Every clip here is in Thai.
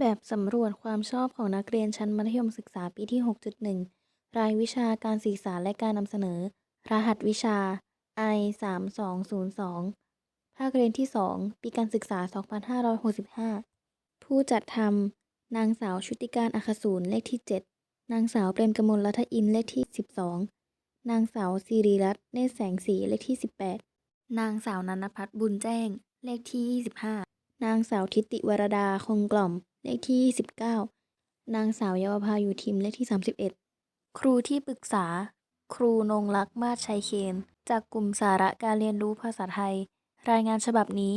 แบบสำรวจความชอบของนักเรียนชั้นมัธยมศึกษาปีที่ 6.1 รายวิชาการสื่อสาและการนำเสนอ รหัสวิชา I 3202ภาคเรียนที่ 2 ปีการศึกษา 2565 ผู้จัดทำนางสาวชุติการอัคศูนย์เลขที่ 7 นางสาวเปรมกมลรัตอินเลขที่ 12 นางสาวสิริรัตน์เนตรแสงสีเลขที่ 18 นางสาวนันพัฒน์บุญแจ้งเลขที่ 25 นางสาวทิติวรดาคงกล่อม เลขที่29นางสาวเยาวภาอยู่ทิมเลขที่ 31 ครูที่ปรึกษา ครูนงลักษ์มาศชัยเคน จากกลุ่มสาระการเรียนรู้ภาษาไทย รายงานฉบับนี้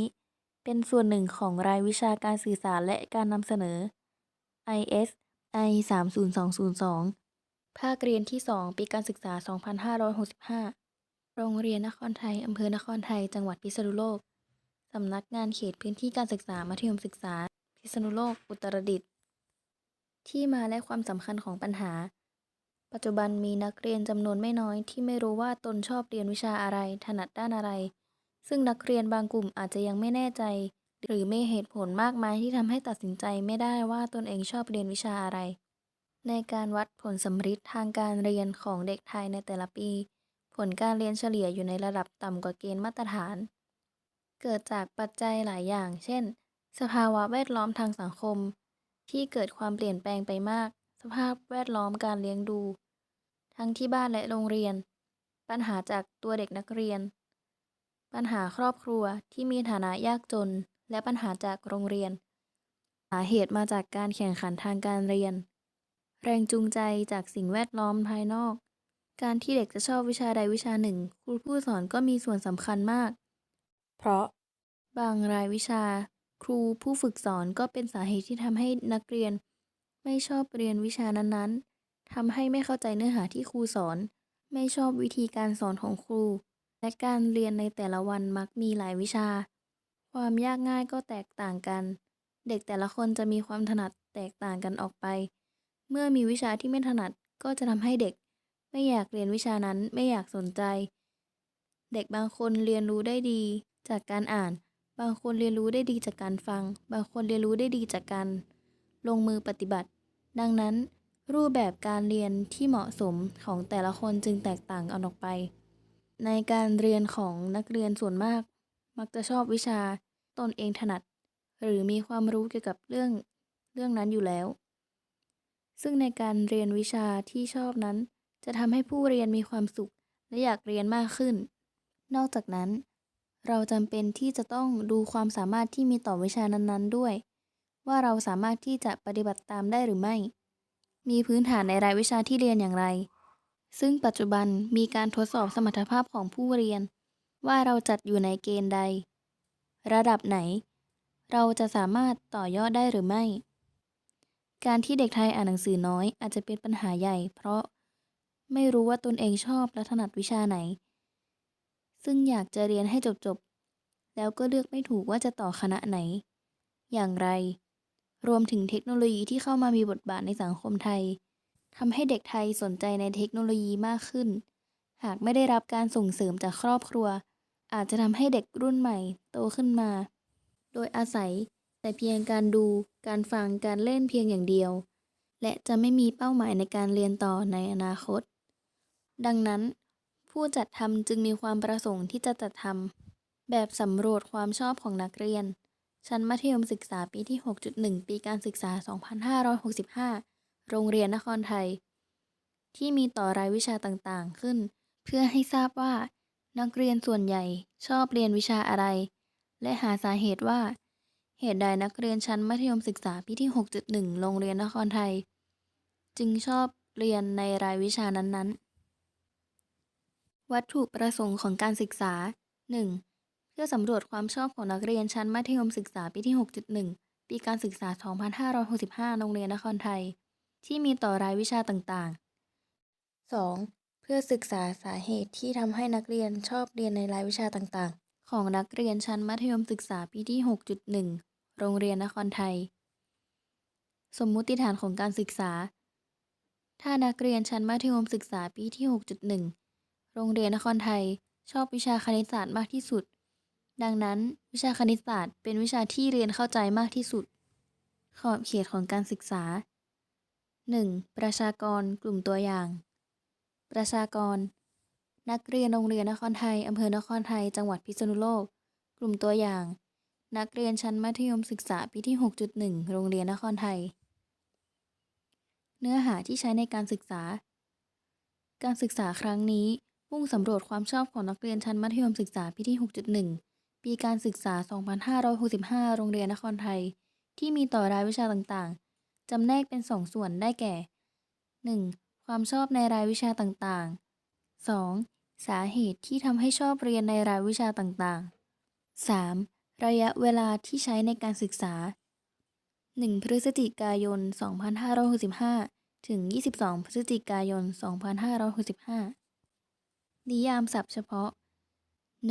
เป็นส่วนหนึ่งของรายวิชาการสื่อสารและการนำเสนอ IS I 30202 ภาคเรียนที่ 2 ปีการศึกษา 2565 โรงเรียนนครไทย อำเภอนครไทย จังหวัดพิษณุโลก สำนักงานเขตพื้นที่การศึกษามัธยมศึกษา พิษณุโลก อุตรดิตถ์ที่มาและความสำคัญของปัญหา ปัจจุบันมีนักเรียนจำนวนไม่น้อยที่ไม่รู้ว่าตนชอบเรียนวิชาอะไร ถนัดด้านอะไร ซึ่งนักเรียนบางกลุ่มอาจจะยังไม่แน่ใจ หรือมีเหตุผลมากมายที่ทำให้ตัดสินใจไม่ได้ว่าตนเองชอบเรียนวิชาอะไร ในการวัดผลสำฤทธิ์ทางการเรียนของเด็กไทยในแต่ละปี ผลการเรียนเฉลี่ยอยู่ในระดับต่ำกว่าเกณฑ์มาตรฐาน เกิดจากปัจจัยหลายอย่าง เช่น สภาวะแวดล้อมทางสังคม ที่เกิดความเปลี่ยนแปลงไปมาก สภาพแวดล้อมการเลี้ยงดู ทั้งที่บ้านและโรงเรียน ปัญหาจากตัวเด็กนักเรียน ปัญหาครอบครัวที่มีฐานะยากจน และปัญหาจากโรงเรียน สาเหตุมาจากการแข่งขันทางการเรียน แรงจูงใจจากสิ่งแวดล้อมภายนอก การที่เด็กจะชอบวิชาใดวิชาหนึ่ง ครูผู้สอนก็มีส่วนสำคัญมาก เพราะบางรายวิชา ครูผู้ฝึกสอนก็เป็นสาเหตุที่ทำให้นักเรียน ไม่ชอบเรียนวิชานั้นๆทำให้ไม่เข้าใจเนื้อหาที่ครูสอน ไม่ชอบวิธีการสอนของครู และการเรียนในแต่ละวันมักมีหลายวิชา ความยากง่ายก็แตกต่างกัน เด็กแต่ละคนจะมีความถนัดแตกต่างกันออกไป เมื่อมีวิชาที่ไม่ถนัดก็จะทำให้เด็ก ไม่อยากเรียนวิชานั้นไม่อยากสนใจ เด็กบางคนเรียนรู้ได้ดี จากการอ่าน บางคนเรียนรู้ได้ดีจากการฟัง บางคนเรียนรู้ได้ดีจากการลงมือปฏิบัติ ดังนั้น รูปแบบการเรียนที่เหมาะสมของแต่ละคนจึงแตกต่างกันออกไป ในการเรียนของนักเรียนส่วนมาก มักจะชอบวิชาตนเองถนัด หรือมีความรู้เกี่ยวกับเรื่องเรื่องนั้นอยู่แล้ว ซึ่งในการเรียนวิชาที่ชอบนั้น จะทำให้ผู้เรียนมีความสุขและอยากเรียนมากขึ้น นอกจากนั้น เราจำเป็นที่จะต้องดูความสามารถที่มีต่อวิชานั้นๆ ด้วย ว่าเราสามารถที่จะปฏิบัติตามได้หรือไม่ มีพื้นฐานในรายวิชาที่เรียนอย่างไร ซึ่งปัจจุบันมีการทดสอบสมรรถภาพของผู้เรียน ว่าเราจัดอยู่ในเกณฑ์ใด ระดับไหน เราจะสามารถต่อยอดได้หรือไม่ การที่เด็กไทยอ่านหนังสือน้อยอาจจะเป็นปัญหาใหญ่ เพราะไม่รู้ว่าตนเองชอบและถนัดวิชาไหน ซึ่งอยากจะเรียนให้จบๆ แล้วก็เลือกไม่ถูกว่าจะต่อคณะไหน อย่างไร รวมถึงเทคโนโลยีที่เข้ามามีบทบาทในสังคมไทยทำให้เด็กไทยสนใจในเทคโนโลยีมากขึ้น หากไม่ได้รับการส่งเสริมจากครอบครัว อาจจะทำให้เด็กรุ่นใหม่โตขึ้นมา โดยอาศัยแต่เพียงการดู การฟัง การเล่นเพียงอย่างเดียว และจะไม่มีเป้าหมายในการเรียนต่อในอนาคต ดังนั้น ผู้จัดทำจึงมีความประสงค์ที่จะจัดทำแบบสำรวจความชอบของนักเรียน ชั้นมัธยมศึกษาปีที่ 6.1 ปีการศึกษา 2565 โรงเรียนนครไทย ที่มีต่อรายวิชาต่างๆ ขึ้น เพื่อให้ทราบว่า นักเรียนส่วนใหญ่ชอบเรียนวิชาอะไร และหาสาเหตุว่า เหตุใดนักเรียนชั้นมัธยมศึกษาปีที่ 6.1 โรงเรียนนครไทย จึงชอบเรียนในรายวิชานั้นๆ วัตถุประสงค์ของการศึกษา 1. เพื่อสำรวจความชอบของนักเรียนชั้นมัธยมศึกษาปีที่ 6.1 ปีการศึกษา 2565 โรงเรียนนครไทย ที่มีต่อรายวิชาต่างๆ 2. เพื่อศึกษาสาเหตุที่ทำให้นักเรียนชอบเรียนในรายวิชาต่างๆ ของนักเรียนชั้นมัธยมศึกษาปีที่ 6.1 โรงเรียนนครไทย สมมุติฐานของการศึกษา ถ้านักเรียนชั้นมัธยมศึกษาปีที่ 6.1 โรงเรียนนครไทย ชอบวิชาคณิตศาสตร์มากที่สุด ดังนั้นวิชาคณิตศาสตร์เป็นวิชาที่เรียนเข้าใจมากที่สุด ขอบเขตของการศึกษา 1. ประชากรกลุ่มตัวอย่าง ประชากร นักเรียนโรงเรียนนครไทยอำเภอนครไทย จังหวัดพิษณุโลก กลุ่มตัวอย่าง นักเรียนชั้นมัธยมศึกษาปีที่ 6.1 โรงเรียนนครไทย เนื้อหาที่ใช้ในการศึกษา การศึกษาครั้งนี้ มุ่งสำรวจความชอบของนักเรียนชั้นมัธยมศึกษาปีที่ 6.1 ปีการศึกษา 2565 โรงเรียนนครไทย ที่มีต่อรายวิชาต่างๆ จำแนกเป็น 2 ส่วนได้แก่ 1. ความชอบในรายวิชาต่างๆ 2. สาเหตุที่ทำให้ชอบเรียนในรายวิชาต่างๆ 3. ระยะเวลาที่ใช้ในการศึกษา 1. พฤศจิกายน 2565 ถึง 22 พฤศจิกายน 2565 นิยามศัพท์เฉพาะ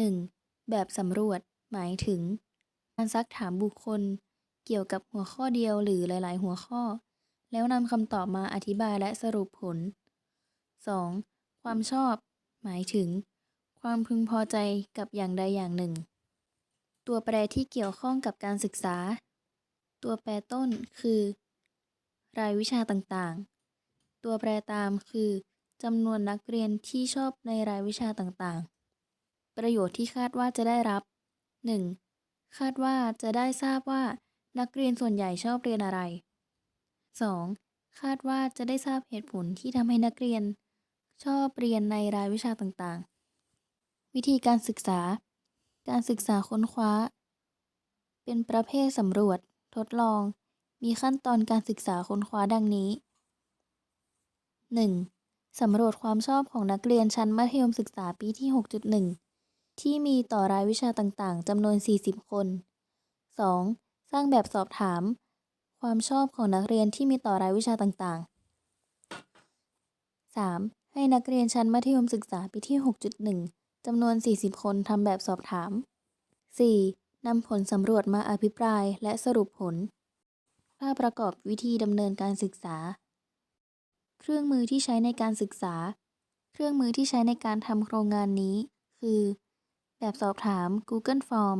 1. แบบสำรวจ หมายถึง การซักถามบุคคล เกี่ยวกับหัวข้อเดียวหรือหลาย ๆ หัวข้อ แล้วนำคำตอบมาอธิบายและสรุปผล 2. ความชอบ หมายถึง ความพึงพอใจกับอย่างใดอย่างหนึ่ง ตัวแปรที่เกี่ยวข้องกับการศึกษา ตัวแปรต้นคือ รายวิชาต่างๆ ตัวแปรตามคือ จำนวนนักเรียนที่ชอบในรายวิชาต่างๆ ประโยชน์ที่คาดว่าจะได้รับ 1. คาดว่าจะได้ทราบว่า นักเรียนส่วนใหญ่ชอบเรียนอะไร 2. คาดว่าจะได้ทราบเหตุผลที่ทำให้นักเรียน ชอบเรียนในรายวิชาต่างๆ วิธีการศึกษา การศึกษาค้นคว้า เป็นประเภทสำรวจ ทดลอง มีขั้นตอนการศึกษาค้นคว้าดังนี้ 1. สำรวจความชอบของนักเรียนชั้นมัธยมศึกษาปีที่ 6.1 ที่มีต่อรายวิชาต่างๆ จำนวน 40 คน 2. สร้างแบบสอบถาม ความชอบของนักเรียนที่มีต่อรายวิชาต่างๆ 3. ให้นักเรียนชั้นมัธยมศึกษาปีที่ 6.1 จำนวน 40 คนทำแบบสอบถาม 4. นำผลสำรวจมาอภิปรายและสรุปผลภาพประกอบวิธีดำเนินการศึกษา เครื่องมือที่ใช้ในการศึกษา เครื่องมือที่ใช้ในการทำโครงงานนี้ คือ แบบสอบถาม Google Form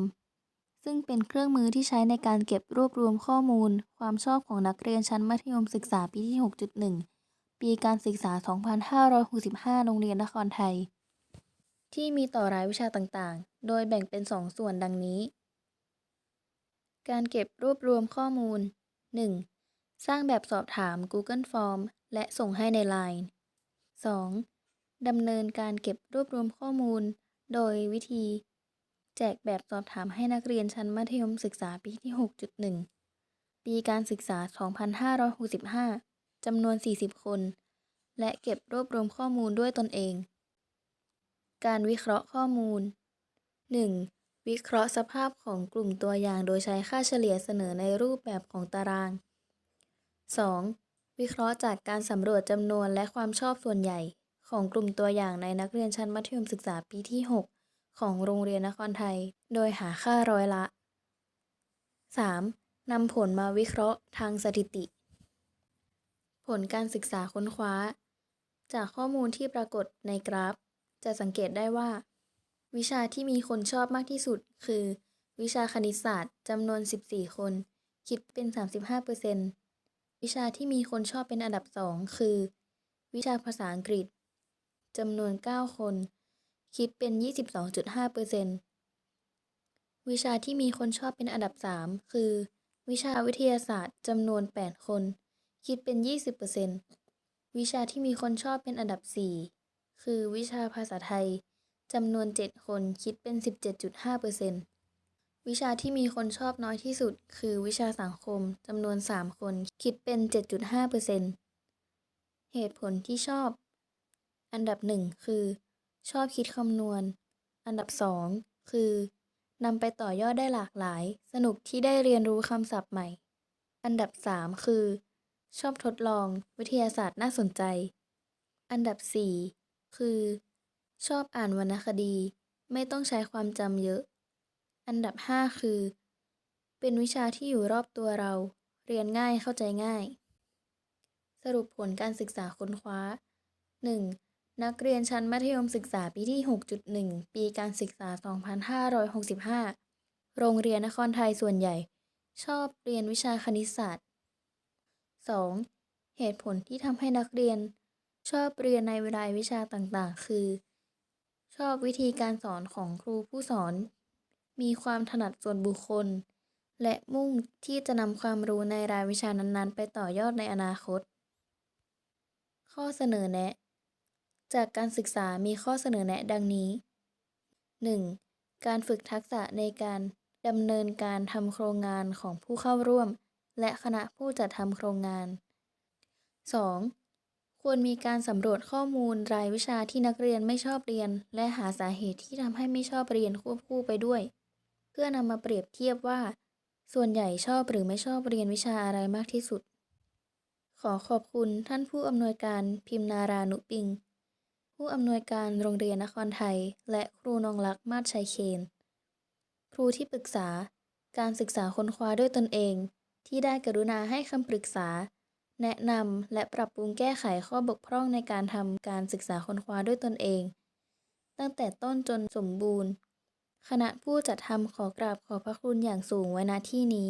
ซึ่งเป็นเครื่องมือที่ใช้ในการเก็บรวบรวมข้อมูล ความชอบของนักเรียนชั้นมัธยมศึกษาปีที่ 6.1 ปีการศึกษา 2565 โรงเรียนนครไทย ที่มีต่อรายวิชาต่างๆ โดยแบ่งเป็น 2 ส่วนดังนี้ การเก็บรวบรวมข้อมูล 1. สร้างแบบสอบถาม Google Form และส่งให้ใน LINE 2. ดำเนินการเก็บรวบรวมข้อมูล โดยวิธี แจกแบบสอบถามให้นักเรียนชั้นมัธยมศึกษาปีที่ 6.1 ปีการศึกษา 2565 จำนวน 40 คน และเก็บรวบรวมข้อมูลด้วยตนเอง การวิเคราะห์ข้อมูล 1. วิเคราะห์สภาพของกลุ่มตัวอย่างโดยใช้ค่าเฉลี่ยเสนอในรูปแบบของตาราง 2. วิเคราะห์จากการสำรวจจำนวนและความชอบส่วนใหญ่ ของกลุ่มตัวอย่างในนักเรียนชั้นมัธยมศึกษาปีที่ 6 ของโรงเรียนนครไทย โดยหาค่าร้อยละ 3. นำผลมาวิเคราะห์ทางสถิติ ผลการศึกษาค้นคว้า จากข้อมูลที่ปรากฏในกราฟ จะสังเกตได้ว่า วิชาที่มีคนชอบมากที่สุด คือ วิชาคณิตศาสตร์จำนวน 14 คน คิดเป็น 35% วิชาที่มีคนชอบเป็นอันดับ2คือ วิชาภาษาอังกฤษจำนวน 9 คน คิดเป็น 22.5%วิชาที่มีคนชอบเป็นอันดับ 3 คือ วิชาวิทยาศาสตร์จำนวน 8 คน คิดเป็น 20%วิชาที่มีคนชอบเป็นอันดับ 4 คือวิชาภาษาไทยจำนวน 7 คน คิดเป็น 17.5% วิชาที่มีคนชอบน้อยที่สุด คือวิชาสังคมจำนวน 3 คน คิดเป็น 7.5%เหตุผลที่ชอบ อันดับ 1 คือ ชอบคิดคำนวณ อันดับ 2 คือนำไปต่อยอดได้หลากหลาย สนุกที่ได้เรียนรู้คำศัพท์ใหม่ อันดับ 3 คือ ชอบทดลอง วิทยาศาสตร์น่าสนใจ อันดับ 4 คือ ชอบอ่านวรรณคดี ไม่ต้องใช้ความจำเยอะ อันดับ 5 คือ เป็นวิชาที่อยู่รอบตัวเรา เรียนง่ายเข้าใจง่าย สรุปผลการศึกษาค้นคว้า 1. นักเรียนชั้นมัธยมศึกษาปีที่ 6.1 ปีการศึกษา 2565 โรงเรียนนครไทยส่วนใหญ่ ชอบเรียนวิชาคณิตศาสตร์ 2. เหตุผลที่ทำให้นักเรียน ชอบเรียนในรายวิชาต่างๆ คือ ชอบวิธีการสอนของครูผู้สอน มีความถนัดส่วนบุคคล และมุ่งที่จะนำความรู้ในรายวิชานั้นๆ ไปต่อยอดในอนาคต ข้อเสนอแนะ จากการศึกษามีข้อเสนอแนะดังนี้ 1. การฝึกทักษะในการดำเนินการทำโครงงานของผู้เข้าร่วม และคณะผู้จัดทำโครงงาน 2. ควรมีการสำรวจข้อมูลรายวิชาที่นักเรียนไม่ชอบเรียน และหาสาเหตุที่ทำให้ไม่ชอบเรียนควบคู่ไปด้วย เพื่อนำมาเปรียบเทียบว่า ส่วนใหญ่ชอบหรือไม่ชอบเรียนวิชาอะไรมากที่สุด ขอขอบคุณท่านผู้อำนวยการพิมนารานุปิง ผู้อำนวยการโรงเรียนนครไทย และครูนงรักษ์มาศชัยเคน ครูที่ปรึกษา การศึกษาค้นคว้าด้วยตนเอง ที่ได้กรุณาให้คำปรึกษา แนะนำและปรับปรุงแก้ไขข้อบกพร่องในการทำการศึกษาค้นคว้าด้วยตนเอง ตั้งแต่ต้นจนสมบูรณ์ คณะผู้จัดทำขอกราบขอบพระคุณอย่างสูงไว้ณที่นี้